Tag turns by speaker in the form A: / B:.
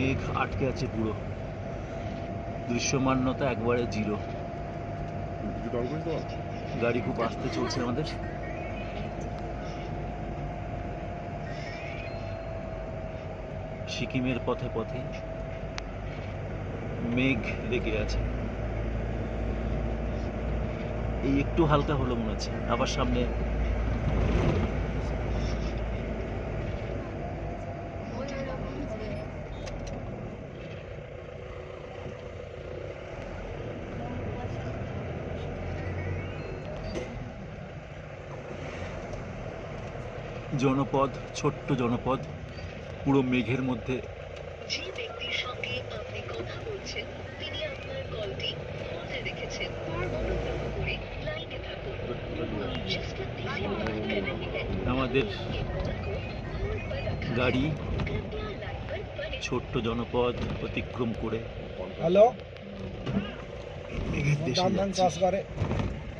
A: মেঘ আটকে আছে পুরো। দৃশ্যমান্যতা একবারে জিরো। গাড়ি খুব আসতে চলছে আমাদের। সিকিমের পথে পথে মেঘ লেগে আছে। এই একটু হালকা হলো মনে হচ্ছে। আবার সামনে জনপদ ছোট্ট জনপদ পুরো মেঘের মধ্যে।
B: রেখেছেন
A: আমাদের গাড়ি ছোট্ট জনপদ অতিক্রম করে।
C: হ্যালো?
A: মেঘের
C: করে